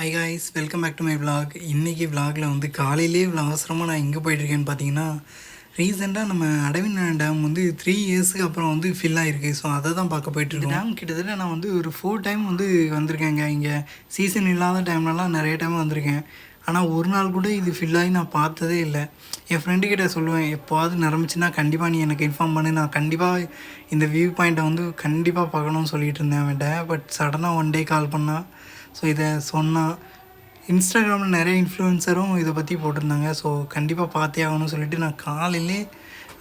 Hi guys welcome back to my vlog. இன்றைக்கி vlogல வந்து காலையிலே இவ்வளோ அவசரமாக நான் எங்கே போயிட்டுருக்கேன்னு பார்த்தீங்கன்னா ரீசெண்டாக நம்ம அடவினா டேம் வந்து த்ரீ இயர்ஸுக்கு அப்புறம் வந்து ஃபில் ஆகிருக்கு ஸோ அதை தான் பார்க்க போயிட்டுருக்கோம் டேம் கிட்டத்தட்ட நான் வந்து ஒரு ஃபோர் டைம் வந்து வந்திருக்கேங்க இங்கே சீசன் இல்லாத டைம்லலாம் நிறைய டைம் வந்திருக்கேன். ஆனால் ஒரு நாள் கூட இது ஃபில் ஆகி நான் பார்த்ததே இல்லை. என் ஃப்ரெண்டு கிட்ட சொல்லுவேன் எப்போவாது நிரம்பிச்சுன்னா கண்டிப்பாக நீ எனக்கு இன்ஃபார்ம் பண்ணு. நான் கண்டிப்பாக இந்த வியூ பாயிண்ட்டை வந்து கண்டிப்பாக பார்க்கணும்னு சொல்லிட்டு இருந்தேன் அவன்கிட்ட. பட் சடனாக ஒன் டே கால் பண்ணால் ஸோ இதை சொன்னால் இன்ஸ்டாகிராமில் நிறைய இன்ஃப்ளூயன்சரும் இதை பற்றி போட்டிருந்தாங்க. ஸோ கண்டிப்பாக பார்த்தே ஆகணும்னு சொல்லிட்டு நான் காலையிலே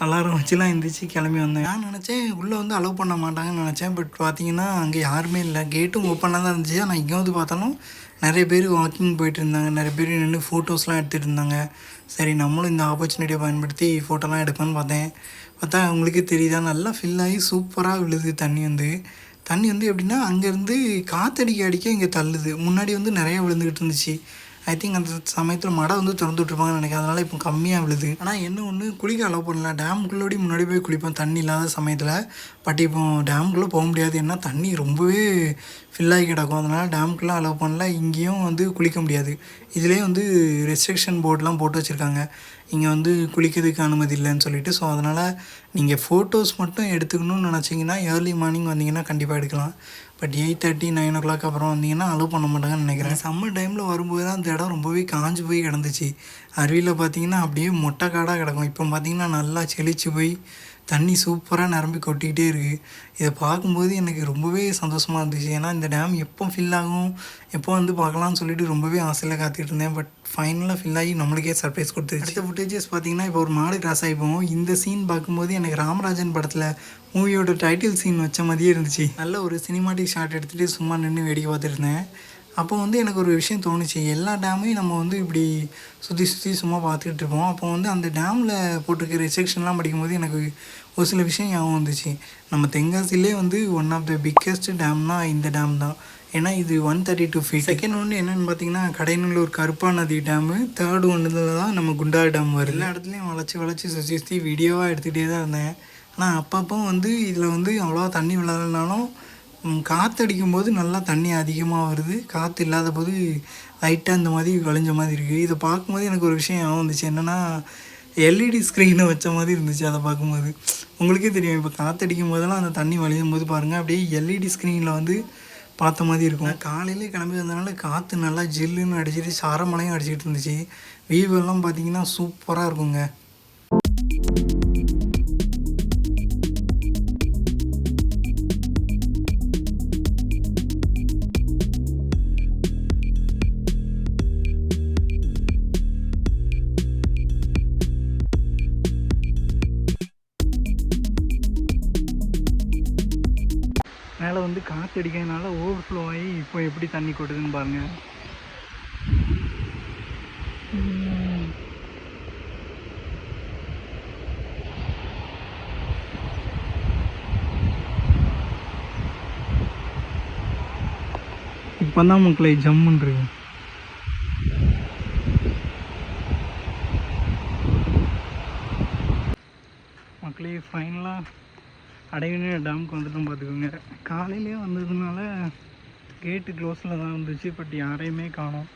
அலாரம் வச்சுலாம் எந்திரிச்சு கிளம்பி வந்தேன். நான் நினச்சேன் உள்ளே வந்து அலோவ் பண்ண மாட்டாங்கன்னு நினச்சேன். பட் பார்த்தீங்கன்னா அங்கே யாருமே இல்லை. கேட்டும் ஓப்பனாக தான் இருந்துச்சு. ஆனால் இங்கே வந்து பார்த்தாலும் நிறைய பேர் வாக்கிங் போயிட்டு இருந்தாங்க. நிறைய பேர் நின்று ஃபோட்டோஸ்லாம் எடுத்துகிட்டு இருந்தாங்க. சரி நம்மளும் இந்த ஆப்பர்ச்சுனிட்டியை பயன்படுத்தி ஃபோட்டோலாம் எடுப்பேன்னு பார்த்தேன். பார்த்தா அவங்களுக்கே தெரியுதா? நல்லா ஃபில் ஆகி சூப்பராக விழுது தண்ணி வந்து. தண்ணி வந்து எப்படின்னா அங்கேருந்து காற்றடிக்க அடிக்க இங்கே தள்ளுது. முன்னாடி வந்து நிறையா விழுந்துக்கிட்டு இருந்துச்சு. ஐ திங்க் அந்த சமயத்தில் மடை வந்து திறந்துட்ருப்பாங்கன்னு நினைக்கிறேன். அதனால் இப்போ கம்மியாக விழுது. ஆனால் என்ன ஒன்று குளிக்க அலோவ் பண்ணல. டேமுக்குள்ளோடி முன்னாடி போய் குளிப்போம் தண்ணி இல்லாத சமயத்தில். பட் இப்போ டேமுக்குள்ளே போக முடியாது. ஏன்னா தண்ணி ரொம்பவே ஃபில்லாகி கிடக்கும். அதனால் டேமுக்குள்ளே அலோவ் பண்ணல. இங்கேயும் வந்து குளிக்க முடியாது. இதுலேயே வந்து ரெஸ்ட்ரிக்ஷன் போர்டெலாம் போட்டு வச்சுருக்காங்க. இங்கே வந்து குளிக்கிறதுக்கு அனுமதி இல்லைன்னு சொல்லிட்டு. ஸோ அதனால் நீங்கள் ஃபோட்டோஸ் மட்டும் எடுத்துக்கணும்னு நினச்சிங்கன்னா ஏர்லி மார்னிங் வந்தீங்கன்னா கண்டிப்பாக எடுக்கலாம். But eight thirty nine o'clock அப்புறம் வந்தீங்கன்னா அலோவ் பண்ண மாட்டாங்கன்னு நினைக்கிறேன். சம்மர் டைமில் வரும்போது தான் அந்த இடம் ரொம்பவே காஞ்சு போய் கிடந்துச்சு. அருவியில் பார்த்தீங்கன்னா அப்படியே மொட்டை காடாக கிடக்கும். இப்போ பார்த்தீங்கன்னா நல்லா செழிச்சு போய் தண்ணி சூப்பராக நிரம்பி கொட்டிக்கிட்டே இருக்குது இதை பார்க்கும்போது எனக்கு ரொம்பவே சந்தோஷமாக இருந்துச்சு. ஏன்னா இந்த டேம் எப்போ ஃபில் ஆகும் எப்போ வந்து பார்க்கலாம்னு சொல்லிட்டு ரொம்பவே ஆசையில் காத்துக்கிட்டு இருந்தேன். பட் ஃபைனலாக ஃபில் ஆகி நம்மளுக்கே சர்ப்ரைஸ் கொடுத்துருச்சு. அடுத்த ஃபுட்டேஜஸ் பார்த்தீங்கன்னா இப்போ ஒரு மாடு கிராஸ் ஆகி போவோம் இந்த சீன் பார்க்கும்போது எனக்கு ராமராஜன் படத்தில் மூவியோட டைட்டில் சீன் வச்ச மாதிரியே இருந்துச்சு. நல்ல ஒரு சினிமாட்டிக் ஷாட் எடுத்துகிட்டு சும்மா நின்று வேடிக்கை பார்த்துட்டு இருந்தேன். அப்போ வந்து எனக்கு ஒரு விஷயம் தோணுச்சு. எல்லா டேமையும் நம்ம வந்து இப்படி சுற்றி சுற்றி சும்மா பார்த்துக்கிட்டு இருப்போம். அப்போ வந்து அந்த டேமில் போட்டிருக்க ரெஸ்ட்ரிக்ஷன்லாம் படிக்கும்போது எனக்கு ஒரு சில விஷயம் ஞாபகம் வந்துச்சு. நம்ம தென்காசிலே வந்து ஒன் ஆஃப் த பிக்கஸ்ட் டேம்னா இந்த டேம் தான். ஏன்னா இது one thirty two feet second ஒன்று என்னென்னு பார்த்தீங்கன்னா கடைநல்லூர் கருப்பா நதி டேமு. தேர்டு ஒன்றுல தான் நம்ம குண்டா டேம் வருது. எல்லா இடத்துலையும் வளைச்சி வளைச்சி சுற்றி சுற்றி வீடியோவாக எடுத்துகிட்டே தான் இருந்தேன். ஆனால் அப்பப்போ வந்து இதில் வந்து அவ்வளோவா தண்ணி விளாட்லனாலும் காற்றடிக்கும் போது நல்லா தண்ணி அதிகமாக வருது. காற்று இல்லாத போது லைட்டாக இந்த மாதிரி வளைஞ்ச மாதிரி இருக்குது இதை பார்க்கும்போது எனக்கு ஒரு விஷயம் ஞாபகம் வந்துச்சு. என்னென்னா எல்இடி ஸ்க்ரீனை வச்ச மாதிரி இருந்துச்சு அதை பார்க்கும்போது. உங்களுக்கே தெரியும் இப்போ காற்றடிக்கும் போதெல்லாம் அந்த தண்ணி வளையும் போது பாருங்கள் அப்படியே எல்இடி ஸ்க்ரீனில் வந்து பார்த்த மாதிரி இருக்கும். காலையிலே கிளம்பி வந்தனால காற்று நல்லா ஜில்லுன்னு அடிச்சிட்டு சாரமலையும் அடிச்சிட்டு இருந்துச்சு. வியூ எல்லாம் பார்த்தீங்கன்னா சூப்பராக இருக்குங்க. மேலே வந்து காற்று அடிக்கிறதுனால ஓவர் ஃப்ளோ ஆகி இப்போ எப்படி தண்ணி கொட்டுதுன்னு பாருங்க உம். இப்போதான் மக்களை ஜம்முன்னு மக்களே ஃபைனலாக அடையனே டேமுக்கு வந்துட்டோம் பார்த்துக்கோங்க. காலையிலே வந்ததுனால கேட்டு க்ளோஸில் தான் இருந்துச்சு பட் யாரையுமே காணோம்.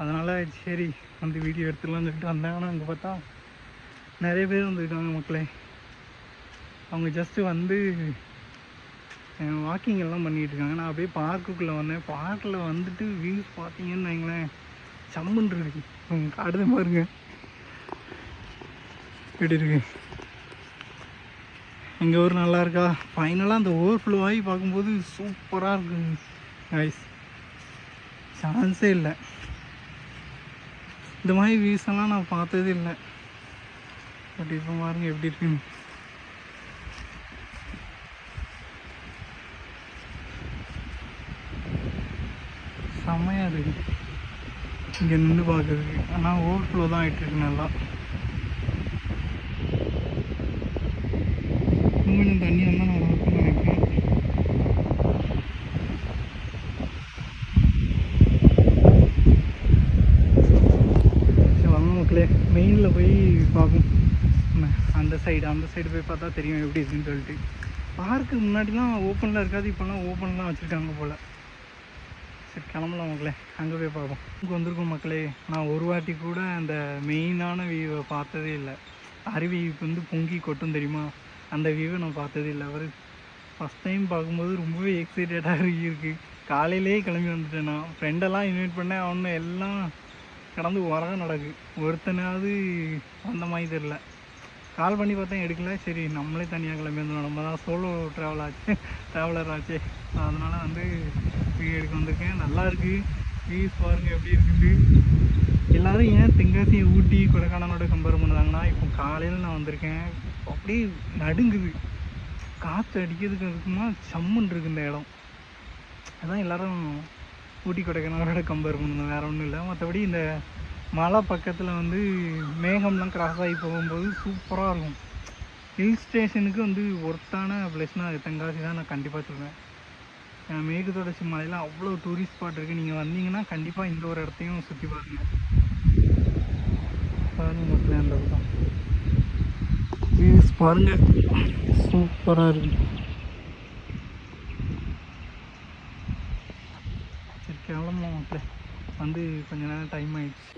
அதனால் சரி வந்து வீடியோ எடுத்துடலாம்னு சொல்லிட்டு வந்தேன். ஆனால் அங்கே பார்த்தா நிறைய பேர் வந்துருக்காங்க மக்களே. அவங்க ஜஸ்ட்டு வந்து வாக்கிங் எல்லாம் பண்ணிகிட்டு இருக்காங்க. நான் அப்படியே பார்க்குக்குள்ளே வந்தேன். பார்க்கில் வந்துட்டு வியூஸ் பார்த்தீங்கன்னு வைங்களேன். சம்முன்னு இருக்கு. உங்க காடுத பாருங்க. எப்படி இருக்குது எங்கள் ஊர் நல்லா இருக்கா? ஃபைனலாக அந்த ஓவர்ஃப்ளோ ஆகி பார்க்கும்போது சூப்பராக இருக்குங்க கைஸ் சான்ஸே இல்லை. இந்த மாதிரி வியூஸ் எல்லாம் நான் பார்த்ததே இல்லை. பட் இப்போ பாருங்க எப்படி இருக்குன்னு. செம்மையாக இருக்குது இங்கே நின்று பார்க்குறதுக்கு. ஆனால் ஓவர்ஃப்ளோ தான் ஆகிட்டுருக்கு நல்லா இன்னும் தண்ணி வந்தால் நல்லா இருக்கும்னு நினைக்கிறேன் சரி வாங்க மக்களே மெயினில் போய் பார்ப்போம் அந்த சைடு அந்த சைடு போய் பார்த்தா தெரியும் எப்படி இருக்குன்னு சொல்லிட்டு. பார்க்கு முன்னாடிலாம் ஓப்பனில் இருக்காது இப்போலாம் ஓப்பன்லாம் வச்சுருக்காங்க போல். சரி கிளம்பலாம் மக்களே. அங்கே போய் பார்ப்போம். இங்கே வந்திருக்கோம் மக்களே. நான் ஒரு வாட்டி கூட அந்த மெயினான வியூவை பார்த்ததே இல்லை. அருவி வந்து பொங்கி கொட்டும் தெரியுமா? அந்த வியூவை நான் பார்த்ததே இல்லை. அவர் ஃபஸ்ட் டைம் பார்க்கும்போது ரொம்பவே எக்ஸைட்டடாக இருக்குது காலையிலேயே கிளம்பி வந்துட்டேன் நான். ஃப்ரெண்டெல்லாம் இன்வைட் பண்ணேன். அவனு எல்லாம் கடந்து உரகம் நடக்கு. ஒருத்தனாவது அந்த மாதிரி தெரில கால் பண்ணி பார்த்தேன் எடுக்கல. சரி நம்மளே தனியாக கிளம்பி வந்தோம். நம்ம தான் சோலோ ட்ராவல் ஆச்சு ட்ராவலர் ஆச்சு. அதனால் வந்து வீ எடுக்க வந்திருக்கேன். நல்லா இருக்கு. வியூஸ் பாருங்க எப்படி இருக்குது எல்லாரும் ஏன் தென்காசி ஊட்டி கொடைக்கானலோட கம்பேர் பண்ணுறாங்கன்னா இப்போ காலையில் நான் வந்திருக்கேன். அப்படியே நடுங்குது. காற்று அடிக்கிறதுக்கு இருக்குமா சம்முன்னு இருக்கு இந்த இடம். அதான் எல்லோரும் ஊட்டி கொடைக்கானலோட கம்பேர் பண்ணணும் வேறு ஒன்றும் இல்லை. மற்றபடி இந்த மலை பக்கத்தில் வந்து மேகம்லாம் கிராஸ் ஆகி போகும்போது சூப்பராக இருக்கும். ஹில் ஸ்டேஷனுக்கு வந்து ஒர்த்தான பிளேஸ்னால் அது. தென்காசி தான் நான் கண்டிப்பாக சொல்லுவேன் மேற்கு தொடர்ச்சி மலையில் அவ்வளோ டூரிஸ்ட் ஸ்பாட் இருக்குது நீங்கள் வந்தீங்கன்னா கண்டிப்பாக இந்த ஒரு இடத்தையும் சுற்றி பாருங்கள் பாருங்கள் மக்களே அந்த பக்கம் சூப்பராக இருக்குது சரி கிளம்பலாம் மக்களே வந்து கொஞ்ச நேரம் டைம் ஆயிடுச்சு.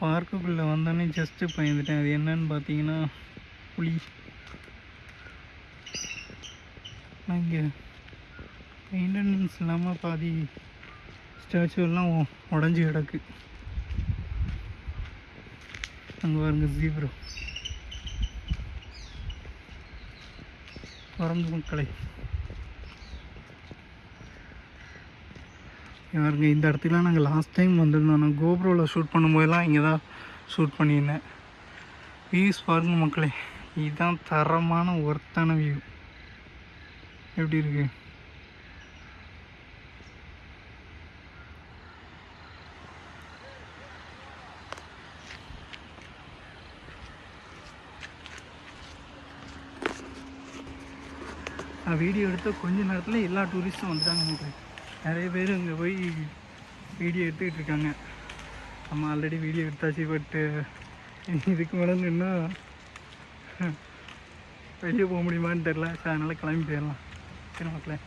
பார்க்குக்குள்ளே வந்தோடனே ஜஸ்ட்டு பயந்துட்டேன். அது என்னன்னு பார்த்தீங்கன்னா புலி. இங்கே மெயின்டெனன்ஸ் இல்லாமல் பாதி ஸ்டாச்சுவெல்லாம் உடஞ்சி கிடக்கு. அங்கே பாருங்க ஜீப்ரோ குரங்கு மக்களை. யாருங்க இந்த இடத்துல நாங்கள் லாஸ்ட் டைம் வந்திருந்தோம். நான் கோப்ரோவில் ஷூட் பண்ணும்போதெல்லாம் இங்கே தான் ஷூட் பண்ணியிருந்தேன். வியூஸ் பாருங்க மக்களே இதுதான் தரமான ஒர்த்தான வியூ எப்படி இருக்கு? நான் வீடியோ எடுத்த கொஞ்ச நேரத்தில் எல்லா டூரிஸ்ட்டும் வந்துட்டாங்க நிறைய பேர் இங்கே போய் வீடியோ எடுத்துக்கிட்டு இருக்காங்க நம்ம ஆல்ரெடி வீடியோ எடுத்தாச்சு பட்டு இதுக்கு மேலே நின்னா வெளியே போக முடியுமான்னு தெரில ஸோ அதனால் கிளம்பி போயிடலாம். சரி மக்களே.